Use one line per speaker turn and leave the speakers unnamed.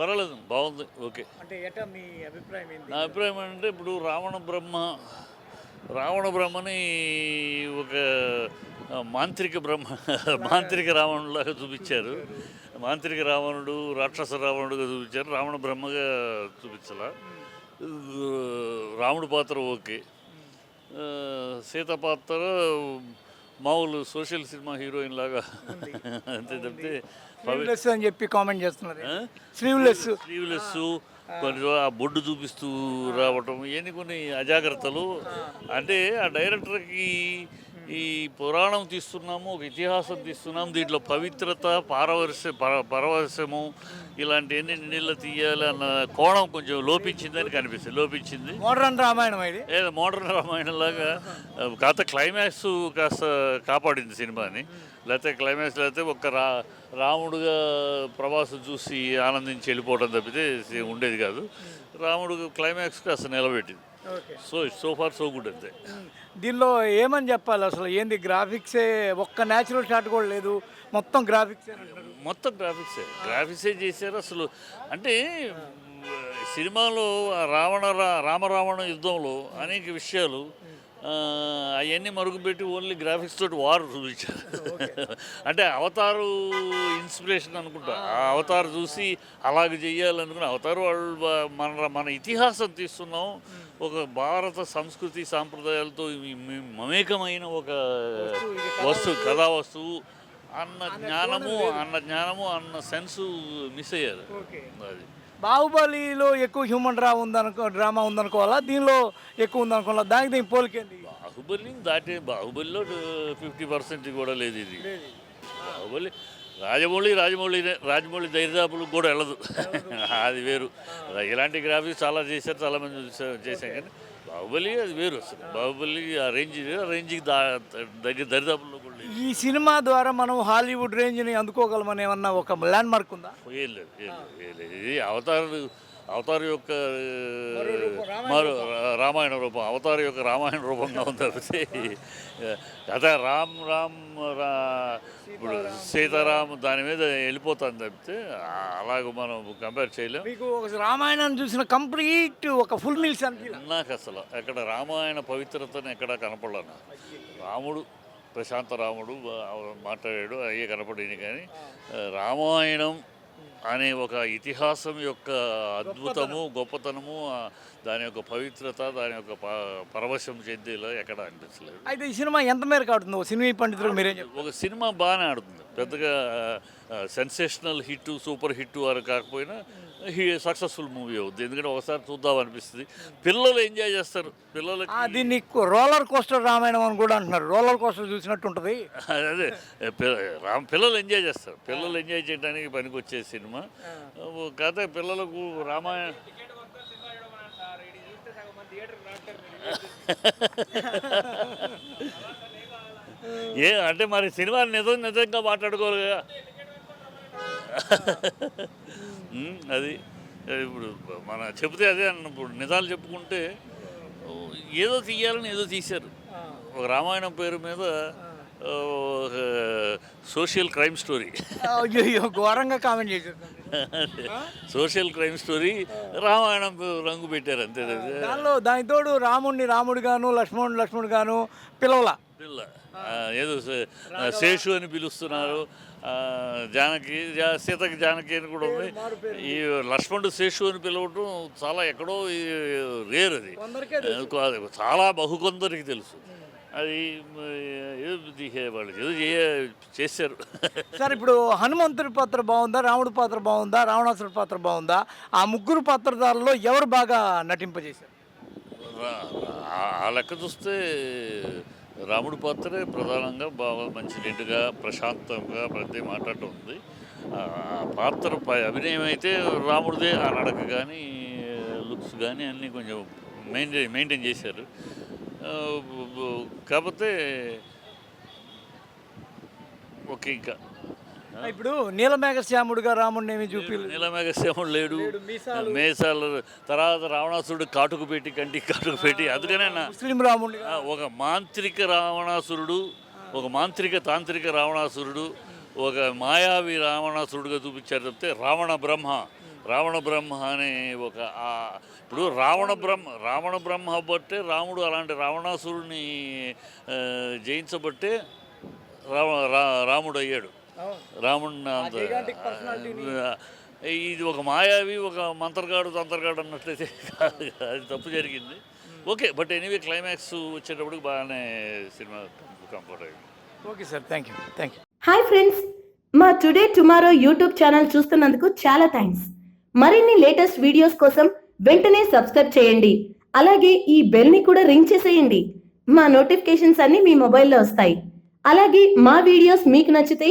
పర్వాలేదు బాగుంది ఓకే.
అంటే ఎటా మీ అభిప్రాయం ఏంటి
నా అభిప్రాయం ఏంటంటే ఇప్పుడు రావణ బ్రహ్మ రావణ బ్రహ్మని ఒక మాంత్రిక బ్రహ్మ మాంత్రిక రావణులాగా చూపించారు. మాంత్రిక రావణుడు రాక్షస రావణుడుగా చూపించారు. రావణ బ్రహ్మగా చూపించాల? రాముడు పాత్ర ఓకే. సీత పాత్ర మామూలు సోషల్ సినిమా హీరోయిన్ లాగా. అంతే తప్పితే
స్లీవ్లెస్ అని చెప్పి కామెంట్ చేస్తున్నారు. స్లీవ్లెస్.
స్లీవ్లెస్ కొన్ని ఆ బొడ్డు చూపిస్తూ రావటం ఇవన్నీ కొన్ని అజాగ్రత్తలు. అంటే ఆ డైరెక్టర్కి ఈ పురాణం తీస్తున్నాము ఒక ఇతిహాసం తీస్తున్నాం దీంట్లో పవిత్రత పారవరస పర పరవశము ఇలాంటివన్నీ నీళ్ళ తీయాలి అన్న కోణం కొంచెం లోపించిందని కనిపిస్తుంది లోపించింది.
మోడర్న్ రామాయణం ఇది?
ఏదో మోడర్న్ రామాయణం లాగా కాస్త క్లైమాక్స్ కాస్త కాపాడింది సినిమాని. లేకపోతే క్లైమాక్స్ లేకపోతే ఒక్క రా రాముడుగా ప్రభాసం చూసి ఆనందించి వెళ్ళిపోవడం తప్పితే ఉండేది కాదు. రాముడు క్లైమాక్స్ కాస్త నిలబెట్టింది. So so far so good అంతే.
దీనిలో ఏమని చెప్పాలి అసలు? ఏంది? గ్రాఫిక్సే ఒక్క న్యాచురల్ షాట్ కూడా లేదు. మొత్తం గ్రాఫిక్స్
మొత్తం గ్రాఫిక్సే గ్రాఫిక్సే చేశారు అసలు. అంటే సినిమాలో రావణ రా- రామరావణ యుద్ధంలో అనేక విషయాలు అవన్నీ మరుగుపెట్టి ఓన్లీ గ్రాఫిక్స్ తోటి వారు చూపించారు. అంటే అవతారు ఇన్స్పిరేషన్ అనుకుంటా. ఆ. అవతారు చూసి అలాగ చెయ్యాలనుకుని అవతారు వాళ్ళు మన మన ఇతిహాసం తీస్తున్నాం. ఒక భారత సంస్కృతి సాంప్రదాయాలతో మమేకమైన ఒక వస్తువు కథా వస్తువు. అన్న జ్ఞానము అన్న జ్ఞానము అన్న సెన్సు మిస్ అయ్యారు. అది.
బాహుబలిలో ఎక్కువ హ్యూమన్ డ్రా ఉందనుకో డ్రామా ఉందనుకోవాలా? దీనిలో ఎక్కువ ఉందనుకోవాలా? దానికి దీనికి పోలికేంది
బాహుబలిని దాటి బాహుబలిలో ఫిఫ్టీ పర్సెంట్ కూడా లేదు ఇది. బాహుబలి రాజమౌళి రాజమౌళి రాజమౌళి దరిదాపులు కూడా వెళ్ళదు. అది వేరు. ఇలాంటి గ్రాఫిక్స్ చాలా చేశారు చాలా మంది చూసా- చేశాం కానీ బాహుబలి అది వేరు అసలు. బాహుబలి ఆ రేంజ్ ఆ రేంజ్కి దా దగ్గర దరిదాపుల్లో కూడా
ఈ సినిమా ద్వారా మనం హాలీవుడ్ రేంజ్ని అందుకోగలమని ఏమన్నా ఒక ల్యాండ్ మార్క్ ఉందా?
ఏం లేదు ఏం లేదు, ఏం లేదు. ఇది అవతార్ అవతార్ యొక్క మరో రామాయణ రూపం. అవతార్ యొక్క రామాయణ రూపంగా ఉంది. తప్పితే కథ రామ్ రామ్ రా ఇప్పుడు సీతారాం దాని మీద వెళ్ళిపోతాను తప్పితే అలాగ మనం కంపేర్ చేయలేం.
మీకు ఒక రామాయణం చూసిన కంప్లీట్ ఒక ఫుల్ మీల్స్
నాకు అసలు ఎక్కడ రామాయణ పవిత్రతను ఎక్కడ కనపడలే నాకు. రాముడు ప్రశాంత రాముడు మాట్లాడాడు అయ్యే కనపడింది కానీ రామాయణం అనే ఒక ఇతిహాసం యొక్క అద్భుతము గొప్పతనము దాని యొక్క పవిత్రత దాని యొక్క పరవశం చెందేలా ఎక్కడ అనిపించలేదు.
అయితే ఈ సినిమా ఎంత మేరకు ఆడుతుంది? ఒక సినిమా పండితులు మీరేం
ఒక సినిమా బాగానే ఆడుతుంది. పెద్దగా సెన్సేషనల్ హిట్ సూపర్ హిట్ వారు కాకపోయినా హీ సక్సెస్ఫుల్ మూవీ అవుద్ది. ఎందుకంటే ఒకసారి చూద్దాం అనిపిస్తుంది. పిల్లలు ఎంజాయ్ చేస్తారు. పిల్లలకి
దీన్ని రోలర్ కోస్టర్ రామాయణం అని కూడా అంటున్నారు. రోలర్ కోస్టర్ చూసినట్టు ఉంటుంది
అదే. పిల్లలు ఎంజాయ్ చేస్తారు. పిల్లలు ఎంజాయ్ చేయడానికి పనికి వచ్చే సినిమా కాకపోతే పిల్లలకు రామాయణ ఏ అంటే మరి సినిమా నిజం నిజంగా ఉమ్, అది ఇప్పుడు మన చెబితే అదే అన్న ఇప్పుడు నిజాలు చెప్పుకుంటే ఏదో తీయాలని ఏదో తీశారు. ఒక రామాయణం పేరు మీద సోషల్ క్రైమ్ స్టోరీ.
ఘోరంగా కామెంట్ చేశారు.
సోషల్ క్రైమ్ స్టోరీ రామాయణం రంగు పెట్టారు అంతే.
దానిలో దాని తోడు రాముడిని రాముడు గాను లక్ష్మణుడు లక్ష్మణుడు గాను పిలవల.
పిల్ల. ఏదో శేషు అని పిలుస్తున్నారు. జానకి సీతకి జానకి అని కూడా ఉంది. ఈ లక్ష్మణుడు శేషు అని పిలవటం చాలా ఎక్కడో రేర్ అది.
కొందరికే
చాలా బహుకొందరికి తెలుసు. అది వాళ్ళు ఏదో చేశారు.
సార్ ఇప్పుడు హనుమంతుడి పాత్ర బాగుందా రాముడి పాత్ర బాగుందా రావణాసుడి పాత్ర బాగుందా? ఆ ముగ్గురు పాత్రధారుల్లో ఎవరు బాగా నటింపజేశారు?
ఆ లెక్క చూస్తే రాముడి పాత్రే ప్రధానంగా బాగా మంచి నిండుగా ప్రశాంతంగా ప్రతి మాట్లాడుతూ ఉంది. పాత్ర అభినయం అయితే రాముడిదే ఆ నడక కానీ లుక్స్ కానీ అన్నీ కొంచెం మెయింటైన్ మెయింటైన్ చేశారు. కాకపోతే ఓకే ఇంకా
ఇప్పుడు నీలమేఘ శ్యాముడుగా రాముడిని ఏమి చూపి
నీలమేఘశ్యాముడు లేడు
మీసాలు.
తర్వాత రావణాసురుడు కాటుకు పెట్టి కంటికి కాటుకు పెట్టి అందుకనే
ముస్లిం రాముడిని
ఆ, ఒక మాంత్రిక రావణాసురుడు ఒక మాంత్రిక తాంత్రిక రావణాసురుడు ఒక మాయావి రావణాసురుడుగా చూపించారు తప్పితే రావణ బ్రహ్మ రావణ బ్రహ్మ అనే ఒక ఇప్పుడు రావణ బ్రహ్మ రావణ బ్రహ్మ బట్టే రాముడు అలాంటి రావణాసురుని ఆ, జయించబట్టే రావ రా- రాముడు అయ్యాడు రాముడు ఇది ఒక మాయావి ఒక మంత్రగాడు తంత్రగాడు అన్నట్లయితే అది తప్పు జరిగింది. ఓకే బట్ ఎనీవే క్లైమాక్స్ వచ్చేటప్పటికి బాగానే సినిమా కంఫర్ట్ అయింది.
Okay sir thank you thank you.
Hi friends మా టుడే టుమారో యూట్యూబ్ ఛానల్ చూస్తున్నందుకు చాలా థ్యాంక్స్ మరిన్ని లేటెస్ట్ వీడియోస్ కోసం వెంటనే సబ్స్క్రైబ్ చేయండి. అలాగే ఈ బెల్ని కూడా రింగ్ చేసేయండి. మా నోటిఫికేషన్స్ అన్ని మీ మొబైల్లో వస్తాయి. అలాగే మా వీడియోస్ మీకు నచ్చితే